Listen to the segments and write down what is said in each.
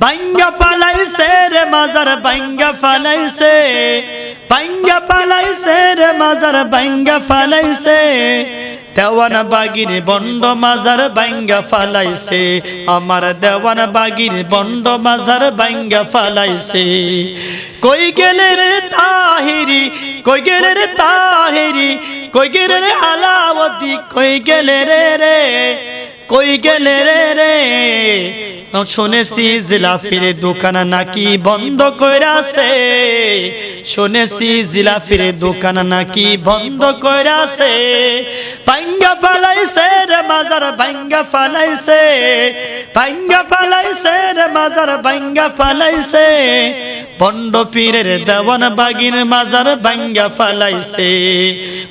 ভাঙ্গা পালাইছে রে মাজার, ভাঙ্গা ফালাইছে। ভাঙ্গা পালাইছে রে মাজার, ভাঙ্গা ফালাইছে। দেওয়ান বাগির বন্ড মাজার, ভাঙ্গা ফালাইছে। আমার দেওয়ান বাগির বন্ড মাজার, ভাঙ্গা ফালাইছে। কই গেলে রে তাহিরি, কই গেলে রে তাহিরি, কই গেলে রে আলাওয়াতি কই গেলে রে রে, কই গেলে রে রে। শুনেছি জিলাফির দোকান নাকি বন্ধ কইরাছে। শুনেছি জিলাফির দোকান নাকি বন্ধ কইরাছে। ভাঙ্গা ফালাইছে রে মাজার ভাঙ্গা ফালাইছে। ভাঙ্গা ফালাইছে রে মাজার ভাঙ্গা ফালাইছে। ভণ্ড পীরের দেওয়ান বাগির মাজার ভাঙ্গা ফালাইছে।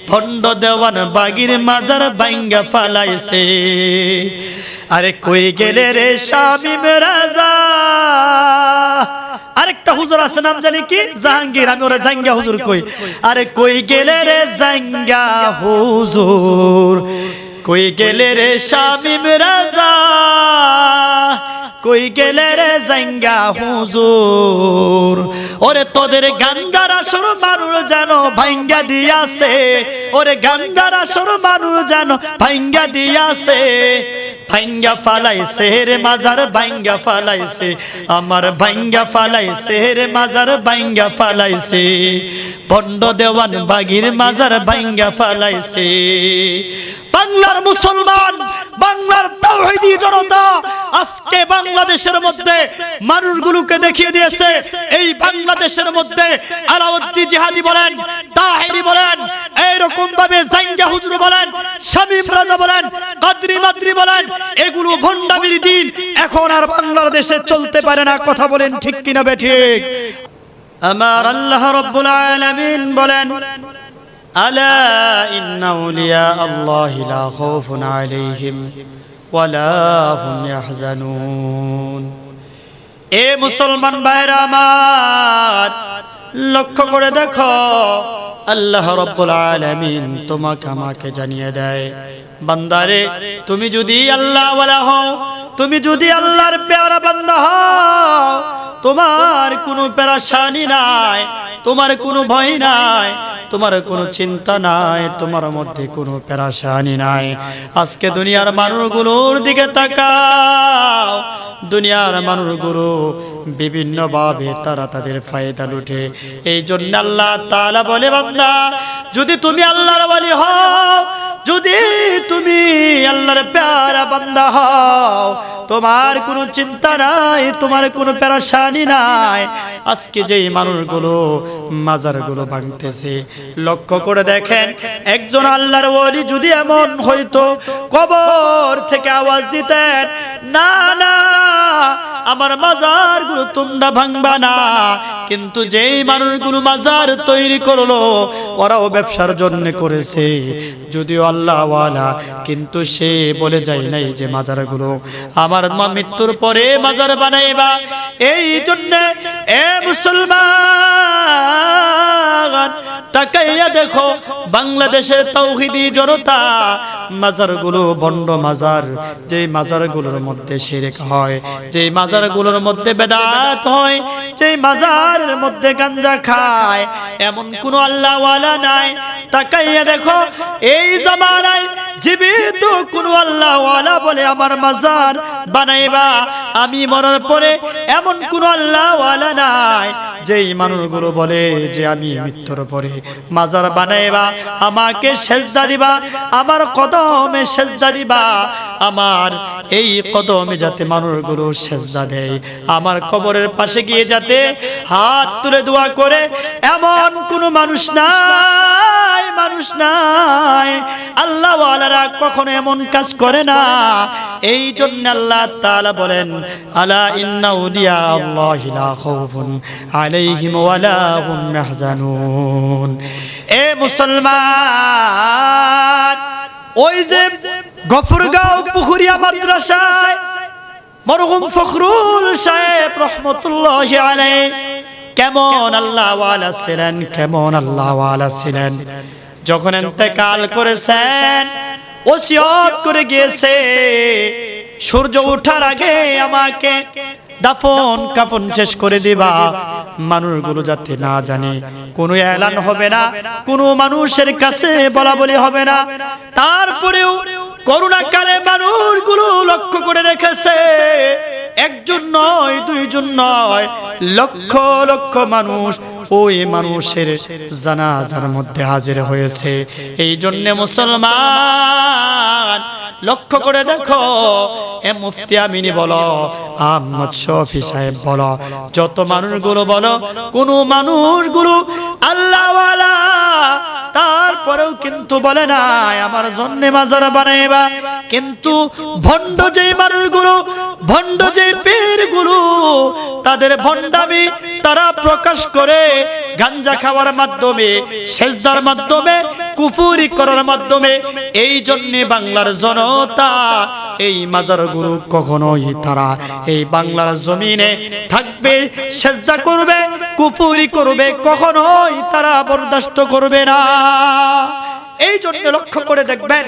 ভণ্ড দেওয়ান বাগির মাজার ভাঙ্গা ফালাইছে। আরে কই গেলে রে শামিম রাজা আরেকটা হুজুর আছে, নাম জানি কি? জাহাঙ্গীর, আমি ওরা জাঙ্গা হুজুর কই। আরে কই গেলে রে জাঙ্গা হুজুর? কই গেলে রে শামিম রাজা কই গেলে রে জাঙ্গা হুজুর? ওরে তোদের গান্দার আসর মানুষ জানো ভাঙ্গা দিয়াছে। ওরে গান্দার আসর মানুষ জানো ভাঙ্গা দিয়াছে। ভাঙ্গা ফালাইছে রে মাজার ভাঙ্গা ফালাইছে। আমার ভাঙ্গা ফালাইছে রে মাজার ভাঙ্গা ফালাইছে। বন্ড দেওয়ান বাগির মাজার ভাঙ্গা ফালাইছে। বাংলার মুসলমান আজকে বাংলাদেশের মধ্যে মানুষগুলোকে দেখিয়ে দিয়েছে। এই বাংলাদেশের মধ্যে আলাউদ্দিন জিহাদি বলেন, তাহেরি বলেন, এইরকম ভাবে জাঙ্গা হুজুর বলেন, শামীম রাজা বলেন, কাদরি মাদ্রি বলেন, এগুলো ভণ্ডামির দিন। এখন আর বাংলাদেশে চলতে পারে না, কথা বলেন ঠিক কিনা বে ঠিক? আমার আল্লাহ রব্বুল আলামিন বলেন, আলা ইন্না আউলিয়া আল্লাহি লা খাউফুন আলাইহিম। এ মুসলমান ভাইরা আমার, লক্ষ্য করে দেখো, আল্লাহ রব্বুল আলামিন তোমাকে আমাকে জানিয়ে দেয়। বান্দারে, তুমি যদি আল্লাহ হও, তুমি যদি আল্লাহর পেয়ারা বান্দা হও, তোমার কোনো পেরাশানি নাই, তোমার কোনো ভয় নাই তোমার কোনো চিন্তা নাই, তোমার মধ্যে কোনো পেরাশানি নাই। আজকে দুনিয়ার মানুষগুলোর দিকে তাকাও। দুনিয়ার মানুষগুলো বিভিন্নভাবে তারা তাদের ফায়দা লুটে। এই জন্য আল্লাহ তালা বলে, বান্দা, যদি তুমি আল্লাহর ওয়ালি হও যদি তুমি আল্লাহর প্যারা বান্দা হও, তোমার কোনো চিন্তা নাই, তোমার কোনো পেরাশানি নাই। আজকে যেই মানুষগুলো মাজারগুলো ভাঙতেছে, লক্ষ্য করে দেখেন, একজন আল্লাহর ওলি যদি এমন হইতো, কবর থেকে আওয়াজ দিতেন, না না আমার মাজারগুলো তোমরা ভাঙবা না। কিন্তু যেই মানুষগুলো মাজার তৈরি করল, ওরাও ব্যবসার জন্য করেছে। যদিও আল্লাহওয়ালা, কিন্তু সে বলে যায় নাই যে মাজারগুলো আমার মা মৃত্যুর পরে মাজার বানাইবা। এই জন্য এ মুসলমান তাকাইয়া দেখো, বাংলাদেশের তৌহিদি জনতা, মাজারগুলো বন্ড মাজার যে মাজারগুলোর মধ্যে শিরক হয় যে মাজারগুলোর মধ্যে বেদাত হয় যে মাজারের মধ্যে গাঞ্জা খায়, এমন কোন আল্লাহওয়ালা নাই। তাকাইয়া দেখো, এই জামানায় জীবিত কোন আল্লাহওয়ালা বলে আমার মাজার বানাইবা। আমি মরার পরে এমন কোন আল্লাহওয়ালা নাই, যেই মানুষগুলো বলে যে আমি মৃত্যুর পরে মাজার বানাইবা, আমাকে সেজদা দিবা, আমার কদমে সেজদা দিবা। আমার এই কদমে যাতে মানুষগুলো সেজদা দেয়, আমার কবরের পাশে গিয়ে যাতে হাত তুলে দোয়া করে, এমন কোনো মানুষ নাই। মানুষ নাই। আল্লাহ আলারা কখনো এমন কাজ করে না। এই জন্য আল্লাহ তাআলা বলেন, আলা ইন্না উলিয়া আল্লাহি লা খাউফুন আলাইহিম ওয়ালা হুম ইয়াহজানুন। এ মুসলমান, ওই যে গফরগাঁও পুখুরিয়া মাদ্রাসায় মরহুম ফখরুল সাহেব রহমতুল্লাহ আলাইহি, কেমন আল্লাহ ওয়ালা ছিলেন, কেমন আল্লাহ ওয়ালা ছিলেন। যখন ইন্তেকাল করেছেন ওসিয়ত করে গিয়েছে সূর্য ওঠার আগে আমাকে দাফন কাফন শেষ করে দিবা। মানুষগুলো যাতে না জানে কোনো এলান হবে না কোনো মানুষের কাছে বলা বলি হবে না। তারপরেও করোনাকালে মানুষগুলো লক্ষ্য করে রেখেছে। একজন নয় দুইজন নয় লক্ষ লক্ষ মানুষ ওই মানুষের জানাজার মধ্যে হাজির হয়েছে। এই জন্য মুসলমান, লক্ষ্য করে দেখো, এ মুফতি আমিনী বলো, আহমদ শফি সাহেব বলো, যত মানুষগুলো বলো, কোন মানুষগুলো আল্লাহওয়ালা তারপরেও কিন্তু বলে না আমার জন্য মাজার বানাইবা। কিন্তু ভণ্ড যে মানুষগুলো ভণ্ড যে পীরগুলো, তাদের ভণ্ডামি তারা প্রকাশ করে গাঞ্জা খাওয়ার মাধ্যমে, সেজদার মাধ্যমে, কুফুরি করার মাধ্যমে। এই জন্য বাংলার জনতা, এই মাজার গুরু কখনোই তারা এই বাংলার জমিনে থাকবে, সেজদা করবে, কুফুরি করবে, কখনোই তারা বরদাস্ত করবে না। এই জন্য লক্ষ্য করে দেখবেন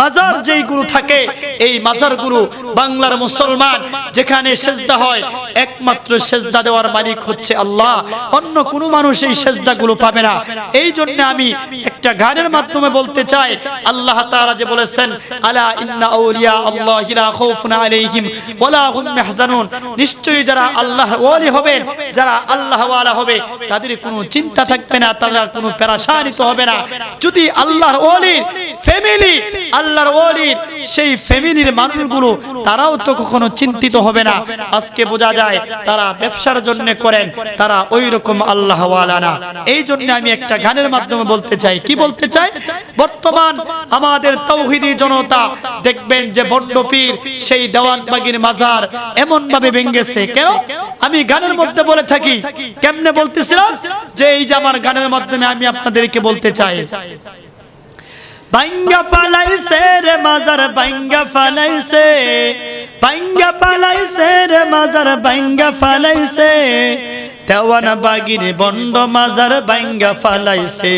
মাজার যেই গুরু থাকে, এই মাজার গুরু বাংলার মুসলমান, যেখানে সেজদা হয়, একমাত্র সেজদা দেওয়ার মালিক হচ্ছে আল্লাহ। অন্য কোনো মানুষ এই সেজদা গুলো পাবে না। এই জন্য আমি একটা গানের মাধ্যমে বলতে চাই, আল্লাহ তাআলা যে বলেছেন, আলা ইন্না আউলিয়া আল্লাহি লা খাউফুন আলাইহিম ওয়ালা হুম ইয়াহজানুন। নিশ্চয়ই যারা আল্লাহর ওলি হবে যারা আল্লাহ ওয়ালা হবে, তাদের কোনো চিন্তা থাকবে না, তারা কোনো পেরেশানিত হবে না। যদি আল্লাহর ওলির ফ্যামিলি আল্লাহর ওলির সেই ফ্যামিলির মানুষগুলো, তারাও তো কখনো চিন্তিত হবে না। আজকে বোঝা যায় তারা ব্যবসার জন্য করেন, তারা ওই রকম আল্লাহ না এই জন্য আমি একটা গানের মাধ্যমে বলতে চাই। কি বলতে চাই? বর্তমান আমাদের তৌহিদি জনতা, দেখবেন যে বন্ডপীর সেই দেওয়ানবাগির মাজার এমন ভাবে ভেঙ্গেছে কেন? আমি গানের মধ্যে বলে থাকি। কেমনে বলতেছিলাম? যে এই যে আমার গানের মাধ্যমে আমি আপনাদেরকে বলতে চাই। বাইঙ্গা পালাইছে রে মাজার বাইঙ্গা ফালাইছে। বাইঙ্গা পালাইছে রে মাজার বাইঙ্গা ফালাইছে। দেওয়ান বাগির বন্ড মাজার বাইঙ্গা ফালাইছে।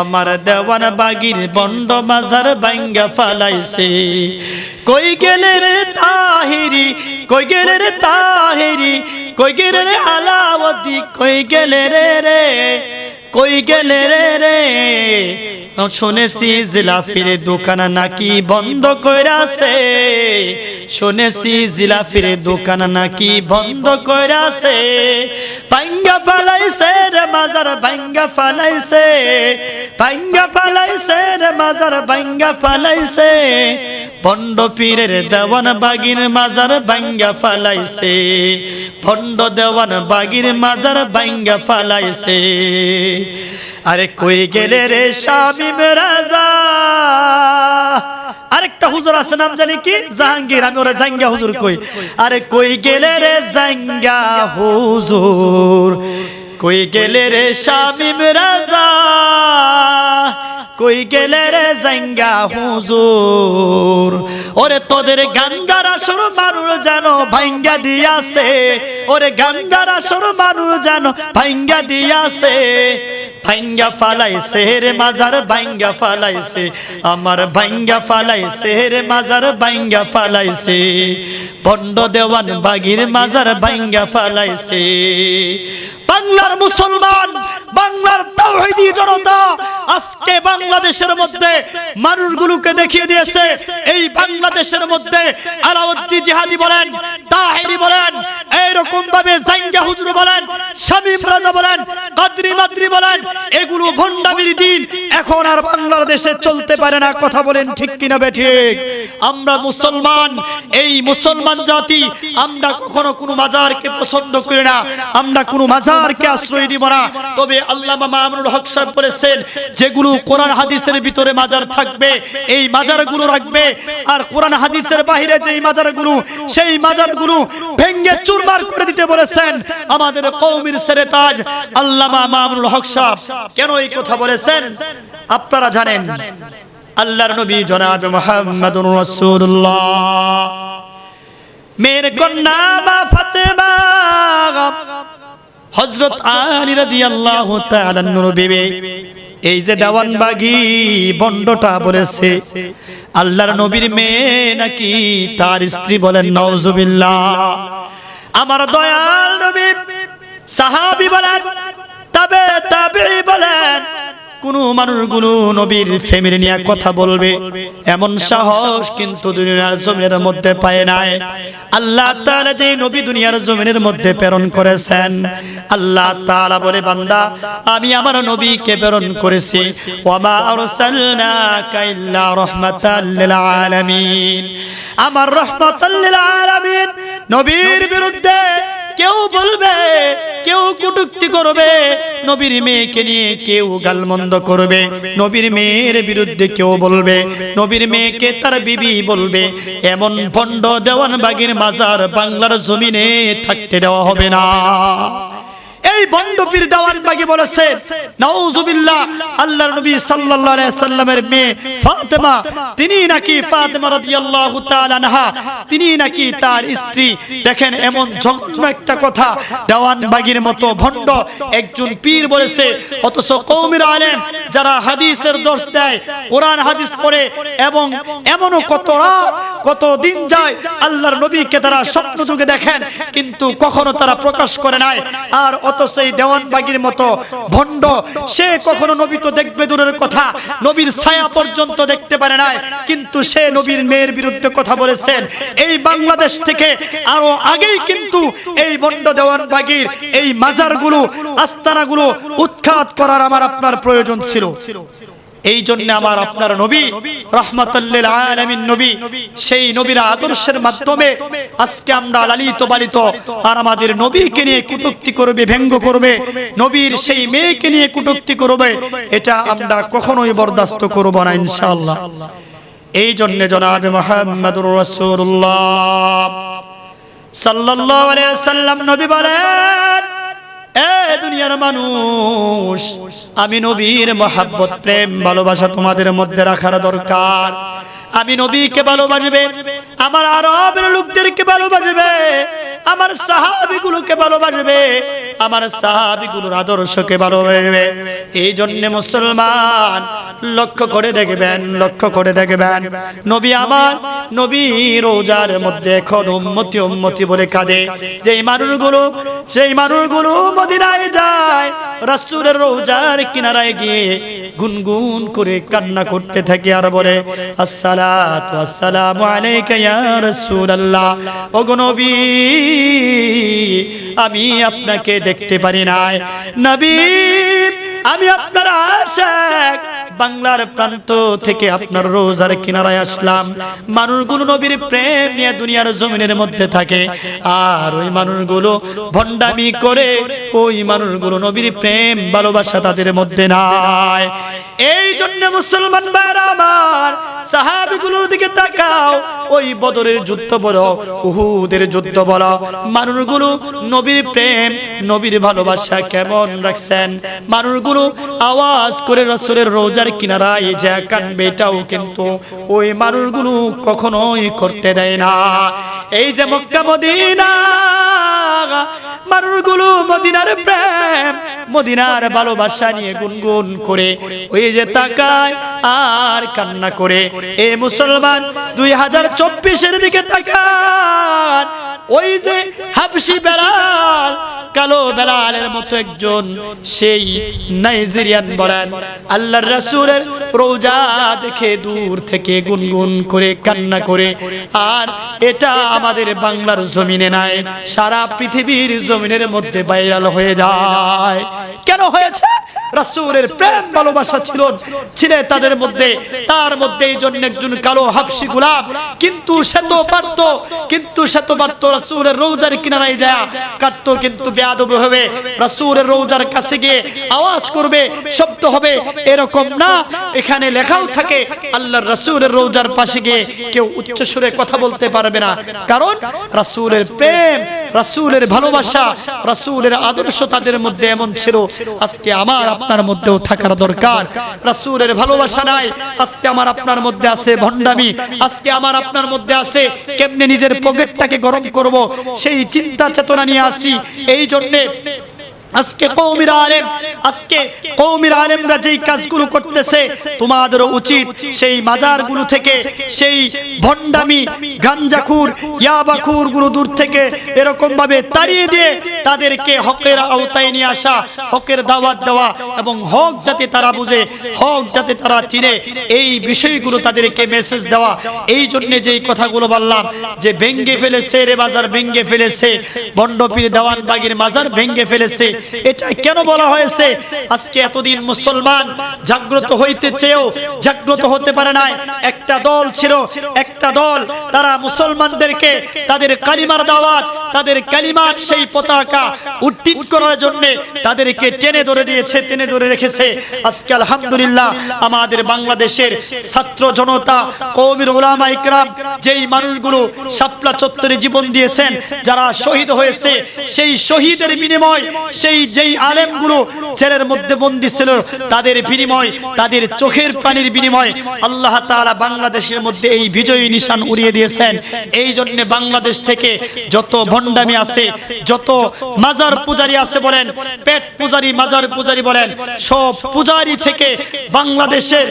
আমার দেওয়ান বাগির বন্ড মাজার বাইঙ্গা ফালাইছে। কই গেলে রে তাহিরি, কই গেলে রে তাহিরি, কই গেলে রে আলাওয়াতি কই গেলে রে রে, কই গেলে রে রে। শুনেছি জিলাফির দোকান নাকি বন্ধ কইরাছে। শুনেছি জিলাফির দোকান নাকি বন্ধ কইরাছে। পাঙ্গা ফালাইছে রে মাজার ভাঙ্গা ফালাইছে। পাঙ্গা ফালাইছে রে মাজার ভাঙ্গা ফালাইছে। ভণ্ড পীরের দেওয়ান বাগির মাজার ভাঙ্গা ফালাইছে। ভণ্ড দেওয়ান বাগির মাজার ভাঙ্গা ফালাইছে। আরে কই গেলে রে শামিম রাজা? আরেকটা হুজুর আছে, নাম জানি কি? জাহাঙ্গীর। আমি ওরা জাঙ্গা হুজুর কই। আরে কই গেলে রে জাঙ্গা হুজুর? কই গেলে রে শামিম রাজা? কই গেলে রে জাঙ্গা হুজুর? ওরে তোদের গান্দার আসর মানুষ জানো ভাঙ্গা দিয়াছে। ওরে গান্দার আসর মানুষ জানো ভাঙ্গা দিয়াছে। ভাঙ্গা ফালাইছে রে মাজার ভাঙ্গা ফালাইছে, আমার ভাঙ্গা ফালাইছে রে মাজার ভাঙ্গা ফালাইছে বন্ড দেওয়ান বাগির মাজার ভাঙ্গা ফালাইছে বাংলার মুসলমান, বাংলার তাওহীদি জনতা আজকে বাংলাদেশের মধ্যে মানুষগুলোকে দেখিয়ে দিয়েছে। এই বাংলাদেশের মধ্যে আলাউদ্দিন জিহাদি বলেন, তাহেরি বলেন, এইরকম ভাবে জাঙ্গা হুজুর বলেন, শামীম রাজা বলেন, কাদরি মাদ্রি বলেন, এগুলো ভণ্ডামির দিন। এখন আর বাংলাদেশে চলতে পারে না, কথা বলেন ঠিক কিনা বেঠিক আমরা মুসলমান, এই মুসলমান জাতি আমরা কখনো কোনো মাজারকে পছন্দ করি না। আমরা কোনো মাজারকে আশ্রয় দিব না। তবে আল্লামা মামুনুল হক সাহেব বলেছেন, যেগুলো কোরআন হাদিসের ভিতরে মাজার থাকবে, এই মাজারগুলো রাখবে। আর কোরআন হাদিসের বাইরে যেই মাজারগুলো, সেই মাজারগুলো ভেঙ্গে চুরমার করে দিতে বলেছেন আমাদের কওমির সেরেতাজ আল্লামা মামুনুল হক সাহেব। কেন এই কথা বলেছেন? আপনারা জানেন আল্লাহর নবী জনাব মুহাম্মদুর রাসূলুল্লাহ। মেরে কন্যা মা ফাতেমা। হযরত আলী রাদিয়াল্লাহু তাআলা নূর বিবি, এই যে দেওয়ানবাগি বন্ডটা বলেছে, আল্লাহর নবীর মেয়ে নাকি তার স্ত্রী বলেন নওজুবিল্লাহ আমার দয়াল নবী সাহাবি বলেন, তবে তবে বলেন কোন মানুষগুলো নবীর ফ্যামিলি নিয়ে কথা বলবে। এমন সাহস কিন্তু দুনিয়ার জমিনের মধ্যে পায় নাই। আল্লাহ তাআলা যে নবী দুনিয়ার জমিনের মধ্যে প্রেরণ করেছেন। আল্লাহ তাআলা বলে, বান্দা, আমি আমার নবীকে প্রেরণ করেছি। ওয়ামা আরসালনাকা ইল্লা রাহমাতাল লিল আলামিন। আমার রাহমাতাল লিল আলামিন নবীর বিরুদ্ধে কেউ বলবে, কেউ কটুক্তি করবে, নবীর মেয়েকে নিয়ে কেউ গালমন্দ করবে, নবীর মেয়ের বিরুদ্ধে কেউ বলবে, নবীর মেয়েকে তার বিবি বলবে, এমন ভণ্ড দেওয়ান বাগির মাজার বাংলার জমিনে থাকতে দেওয়া হবে না। এই বন্ডপীর দেওয়ান বাগি বলেছে, নাউজুবিল্লাহ, আল্লাহর নবী সাল্লাল্লাহু আলাইহি সাল্লামের মেয়ে ফাতেমা, তিনি নাকি ফাতেমা রাদিয়াল্লাহু তাআলা আনহা, তিনি নাকি তার স্ত্রী। দেখেন, এমন জঘন্য একটা কথা দেওয়ান বাগির মতো ভণ্ড একজন পীর বলেছে, অথচ কওমের আলেম যারা হাদিসের দর্শ দেয়, কোরআন হাদিস পড়ে, এবং এমনও কত কত দিন যায়, আল্লাহর নবীকে তারা স্বপ্ন যুগে দেখেন, কিন্তু কখনো তারা প্রকাশ করে নাই। আর অথচ এই দেওয়ানবাগির মতো ভণ্ড। সে কখনো নবী তো দেখবে দূরের কথা। নবীর ছায়া পর্যন্ত দেখতে পারে কিন্তু সে নবীর মেয়ের বিরুদ্ধে কথা বলেছেন। এই বাংলাদেশ থেকে আরও আগেই কিন্তু এই ভণ্ড দেওয়ানবাগির এই মাজারগুলো, আস্তানাগুলো উৎখাত করার আমার আপনার প্রয়োজন ছিল। এই জন্য আমার আপনার নবী রহমতুল্লিল আলামিন নবী সেই নবীর আদর্শের মাধ্যমে আজকে আমরা লালিত পালিত আর আমাদের নবীকে নিয়ে কুটুক্তি করবে ব্যঙ্গ করবে নবীর সেই মেয়েকে নিয়ে কুটুক্তি করবে এটা আমরা কখনোই বরদাস্ত করব না ইনশাআল্লাহ। এই জন্য জনাবে মোহাম্মদুর আলাইহি সাল্লাম নবী বলেন এ দুনিয়ার মানুষ, আমি নবীর মহাব্বত, প্রেম, ভালোবাসা তোমাদের মধ্যে রাখার দরকার। আমি নবীকে ভালোবাসবে, আমার আরবের লোকদেরকে ভালোবাসবে। আমার সাহাবিগুলোকে ভালোবাসবে, আমার সাহাবিগুলোর আদর্শকে ভালোবাসবে। এই জন্য মুসলমান লক্ষ্য করে দেখবেন, লক্ষ্য করে দেখবেন, নবী আমার নবী রোজার মধ্যে এখন উম্মতি উম্মতি বলে কাঁদে। যেই মানুষগুলো সেই মানুষগুলো মদিনায় যায়, রাসূলের রোজার কিনারায় গিয়ে গুনগুন করে কান্না করতে থাকে আর বলে, আসসালাতু আসসালামু আলাইকা ইয়া রাসূলুল্লাহ। ওগো নবী আমি আপনাকে দেখতে পারি নাই। নবী, আমি আপনার আশাক। বাংলার প্রান্ত থেকে আপনার রোজার কিনারায় আসলাম। মানুষগুলো নবীর প্রেম নিয়ে দুনিয়ার জমিনের মধ্যে থাকে। আর ওই মানুষগুলো ভণ্ডামি করে, ওই মানুষগুলো নবীর প্রেম, ভালোবাসা তাদের মধ্যে নাই। এই জন্য মুসলমান আমার সাহাবিগুলোর দিকে তাকাও। ওই বদরের যুদ্ধ বলো, উহুদের যুদ্ধ বলো। মানুষগুলো নবীর প্রেম, নবীর ভালোবাসা কেমন রাখছেন? মানুষগুলো আওয়াজ করে রসুলের রোজার কিনারায় যা কানবে এটাও কিন্তু ওই মানুষগুলো কখনোই করতে দেয় না। এই যে মক্কা, মদিনা, মানুষগুলো মদিনার প্রেম, মদিনার ভালোবাসা নিয়ে গুনগুন করে। ওই যে তাকায় আর কান্না করে। এ মুসলমান, দুই হাজার চব্বিশের দিকে তাকান। ওই যে হাবসি বেলাল, কালো বেলালের মতো একজন, সেই নাইজেরিয়ান বলেন। আল্লাহর রাসূলের রোজা দেখে দূর থেকে গুনগুন করে, কান্না করে। আর এটা আমাদের বাংলার জমিনে নাই, সারা পৃথিবীর জমিনের মধ্যে ভাইরাল হয়ে যায়। কেন হয়েছে? রাসূলের প্রেম ভালোবাসা ছিল ছিল তাদের মধ্যে। তার মধ্যে এই জন্য একজন কালো হাফসি গোলাপ। কিন্তু সে তো পারত, কিন্তু সে তো পারত রাসূলের রোজার কিনারায় যায়। কাটত কিন্তু বেয়াদব হবে। রাসূলের রোজার কাছে গিয়ে আওয়াজ করবে, শব্দ হবে, এরকম না। এখানে লেখাও থাকে, আল্লাহর রাসূলের রোজার পাশে গিয়ে কেউ উচ্চ সুরে কথা বলতে পারবে না। কারণ রাসূলের প্রেম, রাসূলের ভালোবাসা, রাসূলের আদর্শ তাদের মধ্যে এমন ছিল। আজকে আমার আপনার মধ্যেও থাকার দরকার। রাসূলের ভালোবাসা নাই। আজকে আমার আপনার মধ্যে আছে ভণ্ডামি। আজকে আমার আপনার মধ্যে আছে কেমনে নিজের পকেটটাকে গরম করব? সেই চিন্তা চেতনা নিয়ে আসি। এই জন্যে আজকে কৌমির আলেম, আজকে কৌমির আলেমরা যেই কাজগুলো করতেছে, তোমাদেরও উচিত সেই মাজারগুলো থেকে, সেই ভণ্ডামি, গাঞ্জাখুর, ইয়াবাখুরগুলো দূর থেকে এরকম ভাবে তাড়িয়ে দিয়ে তাদেরকে হকের আওতায় নিয়ে আসা, হকের দাওয়াত দেওয়া এবং হক যাতে তারা বুঝে, হক যাতে তারা চিনে, এই বিষয়গুলো তাদেরকে মেসেজ দেওয়া। এই জন্য যেই কথাগুলো বললাম যে ভেঙ্গে ফেলেছে রে বাজার ভেঙ্গে ফেলেছে বন্ডপীর দেওয়ান বাগির মাজার ভেঙ্গে ফেলেছে এটা কেন বলা হয়েছে? আজকে এতদিন মুসলমান জাগ্রত হইতে চেয়েও জাগ্রত হতে পারে নাই। একটা দল ছিল, একটা দল। তারা মুসলমানদেরকে তাদের কালিমার দাওয়াত, তাদের কালিমার সেই পতাকা উড্ডীন করার জন্য তাদেরকে টেনে ধরে দিয়েছে, টেনে ধরে রেখেছে। আজকে আলহামদুলিল্লাহ আমাদের বাংলাদেশের ছাত্র জনতা কৌমির ওলামা ইকরাম, যেই মানুষগুলো শাপলা চত্বরে জীবন দিয়েছেন, যারা শহীদ হয়েছে, সেই শহীদের বিনিময়, সেই যেই আলেমগুলো জেলের মধ্যে বন্দি ছিল, তাদের বিনিময়, তাদের চোখের পানির বিনিময়, আল্লাহ তাআলা বাংলাদেশের মধ্যে এই বিজয়ী নিশান উড়িয়ে দিয়েছেন। এই জন্য বাংলাদেশ থেকে যত ভণ্ডামি আছে, যত মাজার পূজারি আছে বলেন, পেট পূজারি, মাজার পূজারি বলেন, সব পূজারি থেকে বাংলাদেশের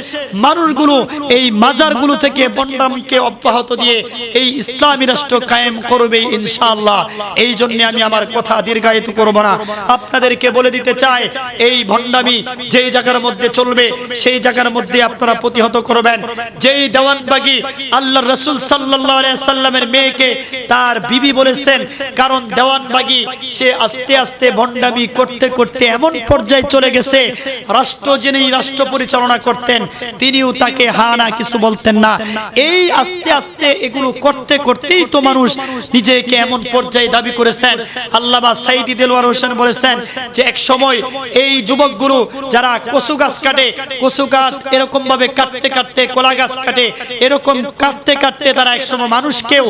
মানুষগুলো এই মাজারগুলো থেকে ভণ্ডামকে অব্যাহত দিয়ে এই ইসলামী রাষ্ট্র কায়েম করবে ইনশাআল্লাহ। এই জন্য আমি আমার কথা দীর্ঘায়িত করব না। আপনাদেরকে বলে দিতে চাই, এই ভণ্ডামি যেই জায়গার মধ্যে চলবে, সেই জায়গার মধ্যে আপনারা প্রতিহত করবেন। যেই দেওয়ানবাগি আল্লাহ রসুল সাল্লামের মেয়েকে তার বিবি বলেছেন, কারণ দেওয়ানবাগি সে আস্তে আস্তে ভণ্ডামি করতে করতে এমন পর্যায়ে চলে গেছে, রাষ্ট্র যিনি রাষ্ট্র পরিচালনা করতেন, তিনিও তাকে হা না কিছু বলতেন না। এই আস্তে আস্তে এগুলো করতে করতেই তো মানুষ নিজেকে এমন পর্যায়ে দাবি করেছেন। আল্লামা সাইদি দেলওয়ার হোসেন বলেছেন যে এক সময় এই যুবকগুলো যারা কচু গাছ কাটে, কচু গাছ এরকম ভাবে কাটতে কাটতে কলা গাছ কাটে এরকম কাটতে কাটতে তারা একসময় মানুষকেও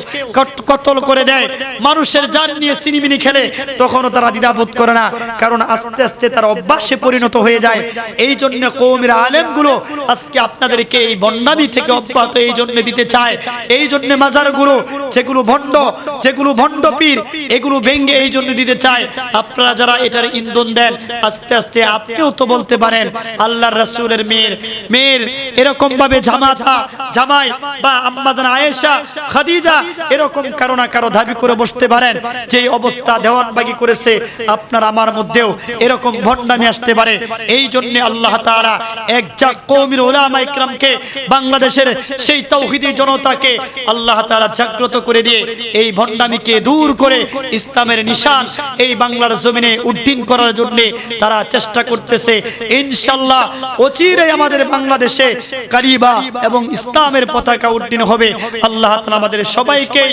কতল করে দেয়। মানুষের জান নিয়ে সিনিমিনি খেলে, তখনও তারা দ্বিধাবোধ করে না। কারণ আস্তে আস্তে তারা অভ্যাসে পরিণত হয়ে যায়। এই জন্য কৌমির আলেমগুলো আজকে আপনাদেরকে এই বন্যামি থেকে অব্যাহত এই জন্য দিতে চায়। এই জন্য মাজারগুলো যেগুলো ভণ্ড যেগুলো ভণ্ড পীর, এগুলো ভেঙ্গে এই জন্য দিতে চায়। আপনারা যারা এটার ইন্ধন দেন, আস্তে আস্তে আপনিও তো বলতে পারেন, আল্লাহর রাসূলের মেয়ের মেয়ের এরকম ভাবে জামাতা জামাই বা আম্মা জান আয়েশা, খাদিজা, এরকম কারও না কারও দাবি করে বসতে পারেন। যে অবস্থা দেওয়ানবাগি করেছে, আপনার আমার মধ্যেও এরকম ভণ্ডামি আসতে পারে। এই জন্য আল্লাহ তাআলা এক যা কওমির উলামা ইকরামকে বাংলাদেশের সেই তৌহিদি জনতাকে আল্লাহ তাআলা জাগ্রত করে দিয়ে এই ভণ্ডামিকে দূর করে ইসলামের নিশান এই বাংলার জমিনে উড্ডীন করার জন্য তারা চেষ্টা করতেছে। ইনশাল্লাহ অচিরেই আমাদের বাংলাদেশে কালিবা এবং ইসলামের পতাকা উড্ডীন হবে। আল্লাহ তালা আমাদের সবাইকে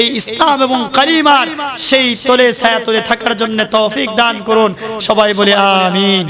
এই ইসলাম এবং কালিমার সেই তলে ছায়া তলে থাকার জন্য তৌফিক দান করুন। সবাই বলে আমিন।